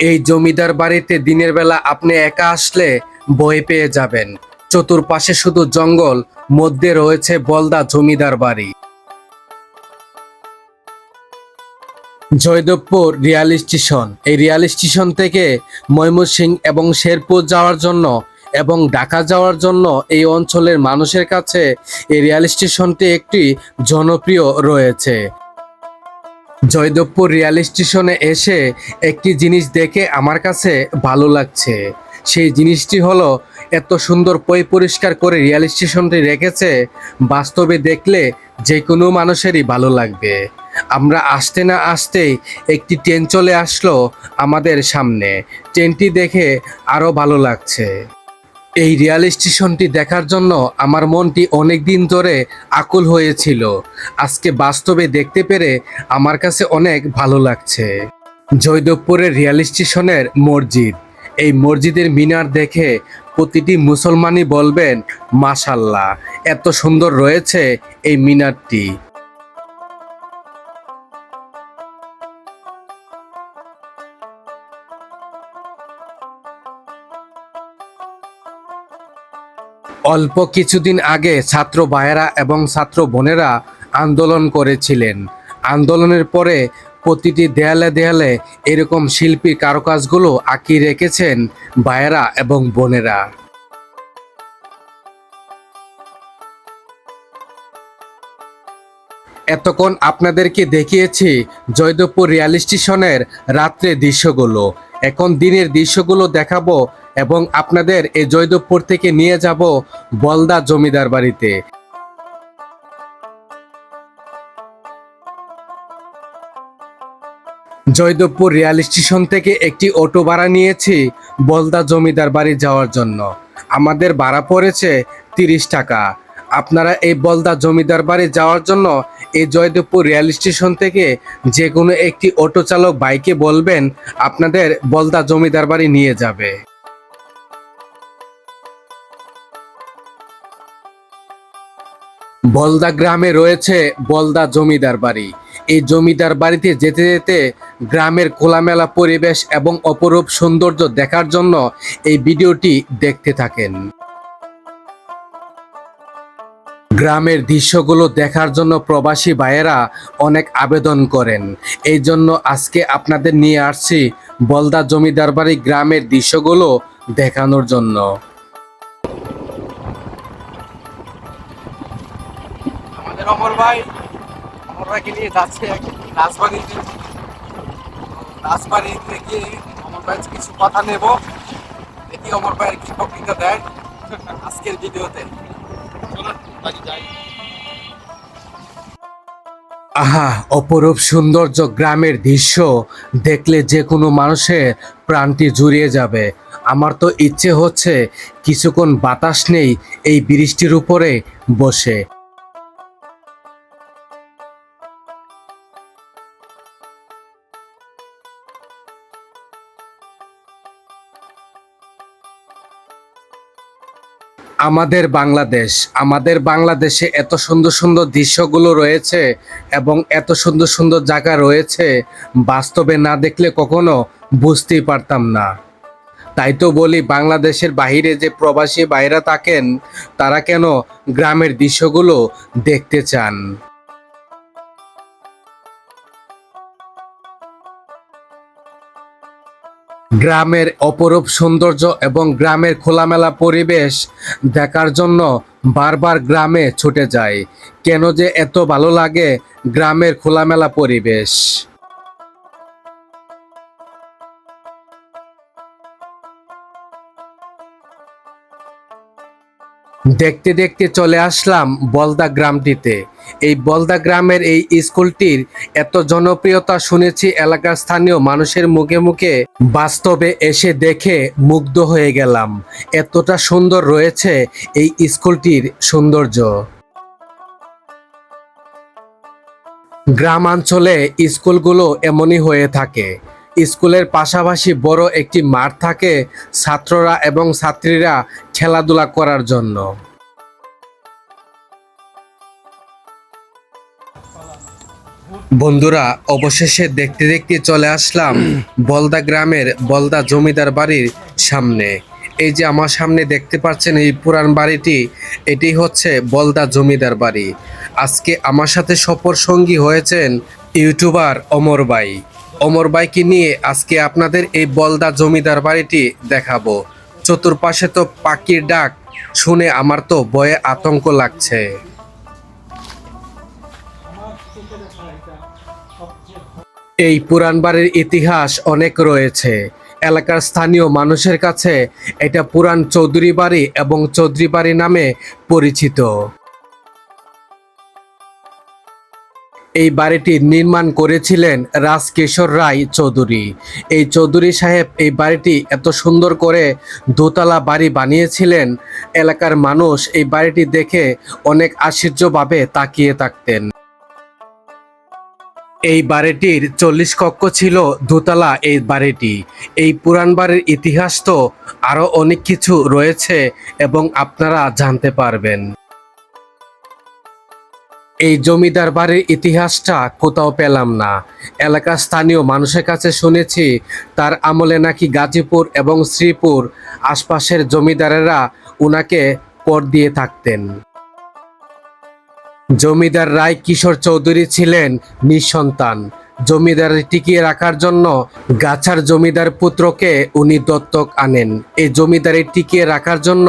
এই জমিদার বাড়িতে দিনের বেলা আপনি একা আসলে ভয় পেয়ে যাবেন। চতুর্পাশে শুধু জঙ্গল, মধ্যে রয়েছে বলদা জমিদার বাড়ি। Joydebpur rail station. এই রিয়াল স্টেশন থেকে ময়মনসিংহ এবং শেরপুর যাওয়ার জন্য এবং ঢাকা যাওয়ার জন্য এই অঞ্চলের মানুষের কাছে এই রিয়াল স্টেশনটি একটি জনপ্রিয় রয়েছে। জয়দেবপুর রিয়াল স্টেশনে এসে একটি জিনিস দেখে আমার কাছে ভালো লাগছে। সেই জিনিসটি হলো, এত সুন্দর পয় পরিষ্কার করে রিয়াল স্টেশনটি রেখেছে, বাস্তবে দেখলে যে কোনো মানুষেরই ভালো লাগবে। আমরা আসতে না আসতেই একটি ট্রেন চলে আসলো আমাদের সামনে। ট্রেনটি দেখে আরও ভালো লাগছে। এই রিয়াল স্টেশনটি দেখার জন্য আমার মনটি অনেক দিন ধরে আকুল হয়েছিল। আজকে বাস্তবে দেখতে পেরে আমার কাছে অনেক ভালো লাগছে। জয়দেবপুরের রিয়াল স্টেশনের মসজিদ। এই মসজিদের মিনার দেখে প্রতিটি মুসলমানই বলবেন, মাশাল্লাহ, এত সুন্দর রয়েছে এই মিনারটি। অল্প কিছুদিন আগে ছাত্র ভাইয়েরা এবং ছাত্র বোনেরা আন্দোলন করেছিলেন। আন্দোলনের পরে প্রতিটি দেয়ালে দেয়ালে এরকম শিল্পী কারুকাজগুলো আঁকিয়ে রেখেছেন ভাইয়েরা এবং বোনেরা। এতক্ষণ আপনাদেরকে দেখিয়েছি জয়দেবপুর রিয়াল স্টেশনের রাত্রে দৃশ্যগুলো। এখন দিনের দৃশ্যগুলো দেখাবো এবং আপনাদের এই জয়দেবপুর থেকে নিয়ে যাব বলদা জমিদার বাড়িতে। জয়দেবপুর রিয়াল স্টেশন থেকে একটি অটো ভাড়া নিয়েছি বলদা জমিদার বাড়ি যাওয়ার জন্য। আমাদের ভাড়া পড়েছে তিরিশ টাকা। আপনারা এই বলদা জমিদার বাড়ি যাওয়ার জন্য এই জয়দেবপুর রেল স্টেশন থেকে যে কোনো একটি অটো চালক বাইকে বলবেন, আপনাদের বলদা জমিদার বাড়ি নিয়ে যাবে। বলদা গ্রামে রয়েছে বলদা জমিদার বাড়ি। এই জমিদার বাড়িতে যেতে যেতে গ্রামের খোলামেলা পরিবেশ এবং অপরূপ সৌন্দর্য দেখার জন্য এই ভিডিওটি দেখতে থাকেন। গ্রামের দৃশ্যগুলো দেখার জন্য প্রবাসী ভাইয়েরা অনেক আবেদন করেন। এই জন্য আজকে আপনাদের নিয়ে আসছি বলদা জমিদার বাড়ি গ্রামের দৃশ্যগুলো দেখানোর জন্য। ভাই নিয়ে যাচ্ছে রাজবাড়িতে রাজবাড়িতে গিয়ে অমর কিছু কথা নেব। অমর ভাইয়ের কি দেয় আজকের ভিডিওতে। আহা, অপরূপ সৌন্দর্য গ্রামের দৃশ্য। দেখলে যে কোনো মানুষের প্রাণটি জুড়িয়ে যাবে। আমার তো ইচ্ছে হচ্ছে কিছুক্ষণ বাতাস নেই এই বৃষ্টির উপরে বসে। আমাদের বাংলাদেশ, আমাদের বাংলাদেশে এত সুন্দর সুন্দর দৃশ্যগুলো রয়েছে এবং এত সুন্দর সুন্দর জায়গা রয়েছে, বাস্তবে না দেখলে কখনো বুঝতেই পারতাম না। তাই তো বলি, বাংলাদেশের বাহিরে যে প্রবাসী বাইরা থাকেন, তারা কেন গ্রামের দৃশ্যগুলো দেখতে চান? গ্রামের অপরূপ সৌন্দর্য এবং গ্রামের খোলামেলা পরিবেশ দেখার জন্য বারবার গ্রামে ছুটে যায়। কেন যে এত ভালো লাগে গ্রামের খোলামেলা পরিবেশ। দেখতে দেখতে চলে আসলাম বলদা গ্রামটিতে। এই বলদা গ্রামের এই স্কুলটির এত জনপ্রিয়তা শুনেছি এলাকার স্থানীয় মানুষের মুখে মুখে। বাস্তবে এসে দেখে মুগ্ধ হয়ে গেলাম। এতটা সুন্দর রয়েছে এই স্কুলটির সৌন্দর্য। গ্রামাঞ্চলে স্কুলগুলো এমনই হয়ে থাকে। স্কুলের পাশাপাশি বড় একটি মাঠ থাকে ছাত্ররা এবং ছাত্রীরা খেলাধুলা করার জন্য। বন্ধুরা, অবশেষে দেখতে দেখতে চলে আসলাম বলদা গ্রামের বলদা জমিদার বাড়ির সামনে। এই যে আমার সামনে দেখতে পাচ্ছেন এই পুরান বাড়িটি, এটি হচ্ছে বলদা জমিদার বাড়ি। আজকে আমার সাথে সফর সঙ্গী হয়েছেন ইউটিউবার অমর ভাই। অমর ভাইকে নিয়ে আজকে আপনাদের এই বলদা জমিদার বাড়িটি দেখাবো। চতুর্পাশে তো পাখির ডাক, শুনে আমার তো বয়ে আতঙ্ক লাগছে। এই পুরান বাড়ির ইতিহাস অনেক রয়েছে। এলাকার স্থানীয় মানুষের কাছে এটা পুরান চৌধুরী বাড়ি এবং চৌধুরী বাড়ি নামে পরিচিত। এই বাড়িটি নির্মাণ করেছিলেন রাজকিশোর রায় চৌধুরী। এই চৌধুরী সাহেব এই বাড়িটি এত সুন্দর করে দোতলা বাড়ি বানিয়েছিলেন, এলাকার মানুষ এই বাড়িটি দেখে অনেক আশ্চর্যভাবে তাকিয়ে থাকতেন। এই বাড়িটির চল্লিশ কক্ষ ছিল দোতলা এই বাড়িটি। এই পুরান বাড়ির ইতিহাস তো আরও অনেক কিছু রয়েছে এবং আপনারা জানতে পারবেন। এই জমিদার বাড়ির ইতিহাসটা কোথাও পেলাম না। এলাকার স্থানীয় মানুষের কাছে শুনেছি, তার আমলে নাকি গাজীপুর এবং শ্রীপুর আশপাশের জমিদারেরা উনাকে কর দিয়ে থাকতেন। জমিদার রায় কিশোর চৌধুরী ছিলেন নিঃসন্তান। জমিদার টিকিয়ে রাখার জন্য গাছার জমিদার পুত্রকে উনি দত্তক আনেন। এই জমিদারি টিকিয়ে রাখার জন্য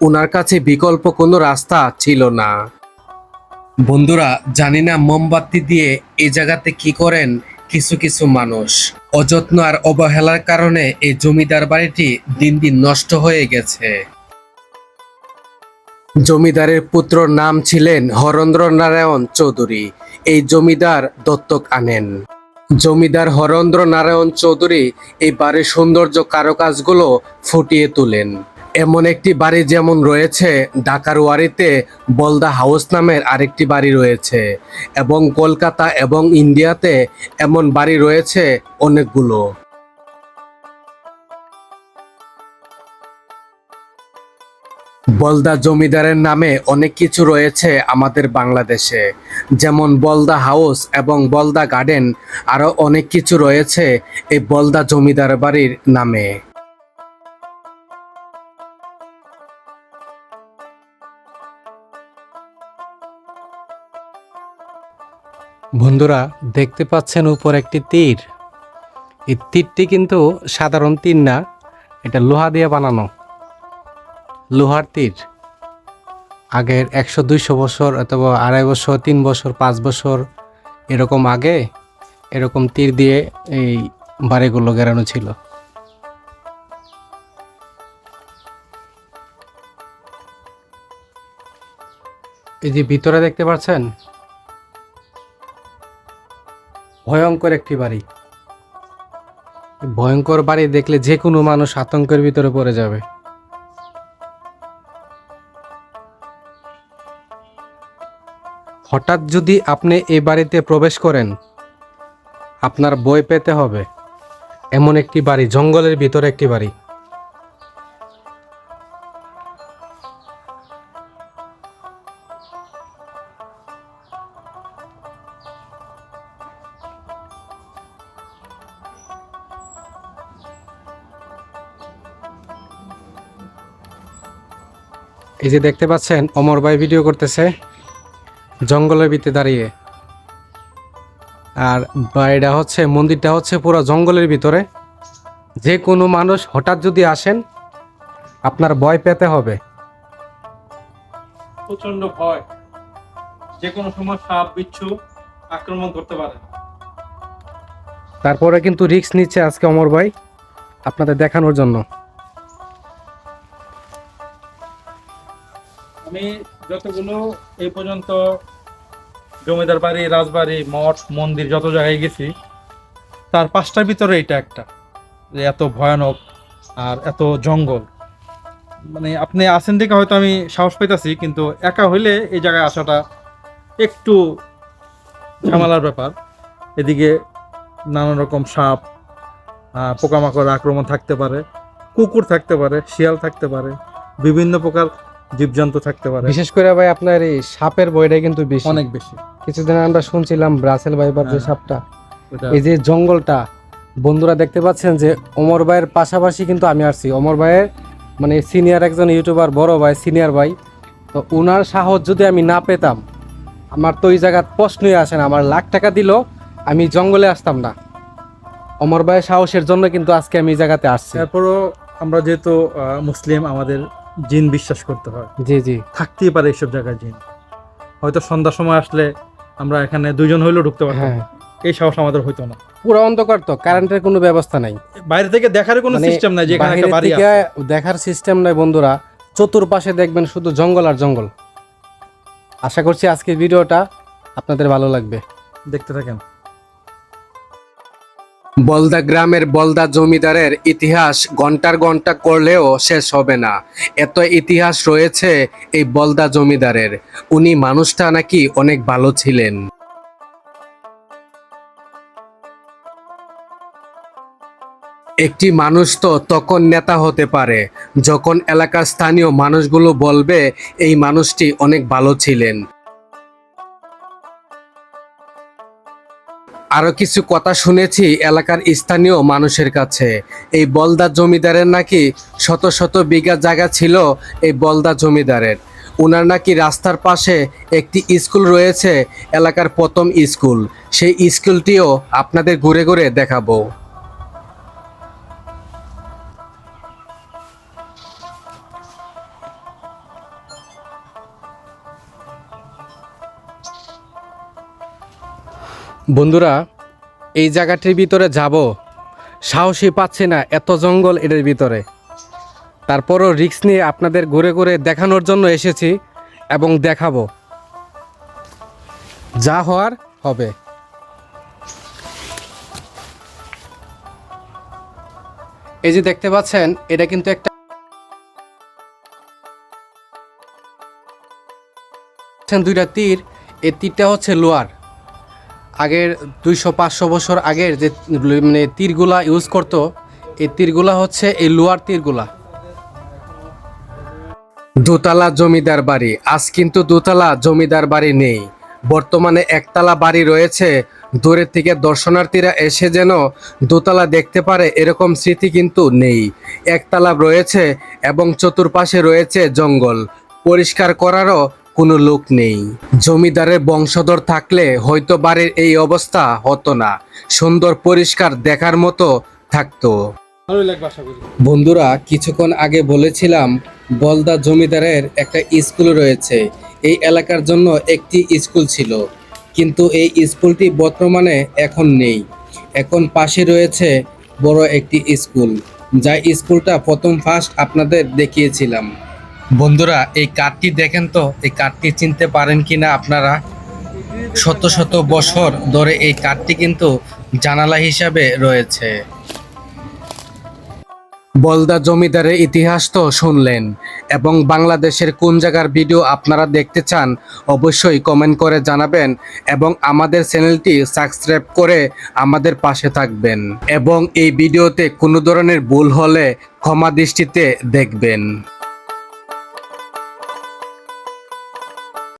উনার কাছে বিকল্প কোনো রাস্তা ছিল না। বন্ধুরা, জানি না মোমবাতি দিয়ে এই জায়গাতে কি করেন কিছু কিছু মানুষ। অযত্ন আর অবহেলার কারণে এই জমিদার বাড়িটি দিন দিন নষ্ট হয়ে গেছে। জমিদারের পুত্র নাম ছিলেন হরেন্দ্র নারায়ণ চৌধুরী। এই জমিদার দত্তক আনেন। জমিদার হরেন্দ্র নারায়ণ চৌধুরী এই বাড়ির সৌন্দর্য কারুকাজগুলো ফুটিয়ে তোলেন। এমন একটি বাড়ি যেমন রয়েছে, ঢাকার ওয়ারিতে বলদা হাউস নামের আরেকটি বাড়ি রয়েছে এবং কলকাতা এবং ইন্ডিয়াতে এমন বাড়ি রয়েছে অনেকগুলো। বলদা জমিদারের নামে অনেক কিছু রয়েছে আমাদের বাংলাদেশে, যেমন বলদা হাউস এবং বলদা গার্ডেন, আরও অনেক কিছু রয়েছে এই বলদা জমিদার বাড়ির নামে। বন্ধুরা, দেখতে পাচ্ছেন উপর একটি তীর। এই তীরটি কিন্তু সাধারণ তীর না, এটা লোহা দিয়ে বানানো। লোহার তীর। আগের একশো, দুইশো বছর অথবা আড়াই বছর, তিন বছর, পাঁচ বছর এরকম আগে এরকম তীর দিয়ে এই বাড়িগুলো গেরানো ছিল। এই যে ভিতরে দেখতে পাচ্ছেন ভয়ঙ্কর একটি বাড়ি। ভয়ঙ্কর বাড়ি দেখলে যে কোনো মানুষ আতঙ্কের ভিতরে পড়ে যাবে। হঠাৎ যদি আপনি এই বাড়িতে প্রবেশ করেন, আপনার বই পেতে হবে। এমন একটি বাড়ি, জঙ্গলের ভিতরে একটি বাড়ি। এই যে দেখতে পাচ্ছেন অমর ভাই ভিডিও করতেছে। জঙ্গলের ভিতরে দাঁড়িয়ে। আর বাড়িটা হচ্ছে মন্দিরটা হচ্ছে পুরো জঙ্গলের ভিতরে। যে কোনো মানুষ হঠাৎ যদি আসেন আপনার ভয় পেতে হবে। প্রচণ্ড ভয়। যে কোনো সময় সাপ বিচ্ছু আক্রমণ করতে পারে। তারপরে কিন্তু রিস্ক নিচ্ছে আজকে অমর ভাই আপনাদের দেখানোর জন্য। আমি যতগুলো এই পর্যন্ত জমিদার বাড়ি, রাজবাড়ি, মঠ, মন্দির যত জায়গায় গেছি, তার পাঁচটার ভিতরে এটা একটা, যে এত ভয়ানক আর এত জঙ্গল। মানে আপনি আসেন দেখে হয়তো আমি সাহস পাইতাছি, কিন্তু একা হইলে এই জায়গায় আসাটা একটু ঝামেলার ব্যাপার। এদিকে নানান রকম সাপ পোকামাকড় আক্রমণ থাকতে পারে, কুকুর থাকতে পারে, শিয়াল থাকতে পারে, বিভিন্ন প্রকার জীবজন্তু থাকতে পারে। বিশেষ করে ভাই আপনার এই সাপের বইটা কিন্তু বেশি। অনেক বেশি। কিছুদিন আমরা শুনছিলাম ব্রাসেল ভাইবার যে হ্যাঁ। সাপটা এই যে জঙ্গলটা বন্ধুরা দেখতে পাচ্ছেন যে অমর ভাইয়ের পাশাপাশি কিন্তু আমি আসছি। অমর ভাইয়ের মানে সিনিয়র একজন ইউটিউবার বড় ভাই সিনিয়র ভাই। তো ওনার সাহস যদি আমি না পেতাম আমার তো ওই জায়গার প্রশ্নই আসে না। আমার লাখ টাকা দিল আমি জঙ্গলে আসতাম না। অমর ভাইয়ের সাহসের জন্য কিন্তু আজকে আমি এই জায়গাতে আসছি। তারপরও আমরা যেহেতু মুসলিম আমাদের জিন বিশ্বাস করতে হয়। জি জি। থাকতেই পারে এইসব জায়গায় জিন। হয়তো সন্ধ্যার সময় আসলে আমরা এখানে দুইজন হইলেও ঢুকতে পারতাম। হ্যাঁ। এই সাহস আমাদের হইতো না। পুরো অন্ধকার তো কারেন্টের কোনো ব্যবস্থা নাই। বাইরে থেকে দেখার কোনো মানে সিস্টেম নাই যে এখানে একটা বাড়ি আছে। দেখার সিস্টেম নাই বন্ধুরা। চতুর্পাশে দেখবেন শুধু জঙ্গল আর জঙ্গল। আশা করছি আজকের ভিডিওটা আপনাদের ভালো লাগবে। দেখতে থাকেন। বলদা গ্রামের বলদা জমিদারের ইতিহাস ঘণ্টার ঘণ্টা করলেও শেষ হবে না। এত ইতিহাস রয়েছে এই বলদা জমিদারের। উনি মানুষটা নাকি অনেক ভালো ছিলেন। একটি মানুষ তো তখন নেতা হতে পারে। যখন এলাকার স্থানীয় মানুষগুলো বলবে, এই মানুষটি অনেক ভালো ছিলেন। আরও কিছু কথা শুনেছি এলাকার স্থানীয় মানুষের কাছে। এই বলদা জমিদারের নাকি শত শত বিঘা জায়গা ছিল এই বলদা জমিদারের। ওনার নাকি রাস্তার পাশে একটি স্কুল রয়েছে, এলাকার প্রথম স্কুল। সেই স্কুলটিও আপনাদের ঘুরে ঘুরে দেখাবো। বন্ধুরা, এই জায়গাটির ভিতরে যাব। সাহসই পাচ্ছে না এত জঙ্গল এটার ভিতরে। তারপরও রিক্স নিয়ে আপনাদের ঘুরে ঘুরে দেখানোর জন্য এসেছি এবং দেখাবো। যা হওয়ার হবে। এই যে দেখতে পাচ্ছেন, এটা কিন্তু একটা দুইটা তীর, এই তীরটা হচ্ছে লোয়ার। আগের দুইশো, পাঁচশো বছর আগের যে মানে তীরগুলা ইউজ করতো, এই তীরগুলা হচ্ছে এই লোয়ার তীরগুলা। দোতলা জমিদার বাড়ি। আজ কিন্তু দোতলা জমিদার বাড়ি নেই। বর্তমানে একতলা বাড়ি রয়েছে। দূরের থেকে দর্শনার্থীরা এসে যেন দোতলা দেখতে পারে, এরকম স্মৃতি কিন্তু নেই। একতলা রয়েছে এবং চতুর্পাশে রয়েছে জঙ্গল। পরিষ্কার করারও কোনো লোক নেই। জমিদারের বংশধর থাকলে হয়তো বাড়ির এই অবস্থা হতো না। সুন্দর পরিষ্কার দেখার মতো থাকতো। বন্ধুরা কিছুক্ষণ আগে বলেছিলাম বলদা জমিদারের একটা স্কুল রয়েছে। এই এলাকার জন্য একটি স্কুল ছিল। কিন্তু এই স্কুলটি বর্তমানে এখন নেই। এখন পাশে রয়েছে বড় একটি স্কুল। যা স্কুলটা প্রথম ফার্স্ট আপনাদের দেখিয়েছিলাম। বন্ধুরা, এই কার্ডটি দেখেন তো, এই কার্ডটি চিনতে পারেন কি না আপনারা? শত শত বছর ধরে এই কার্ডটি কিন্তু জানালা হিসাবে রয়েছে। বলদা জমিদারের ইতিহাস তো শুনলেন, এবং বাংলাদেশের কোন জায়গার ভিডিও আপনারা দেখতে চান, অবশ্যই কমেন্ট করে জানাবেন, এবং আমাদের চ্যানেলটি সাবস্ক্রাইব করে আমাদের পাশে থাকবেন, এবং এই ভিডিওতে কোনো ধরনের ভুল হলে ক্ষমা দৃষ্টিতে দেখবেন।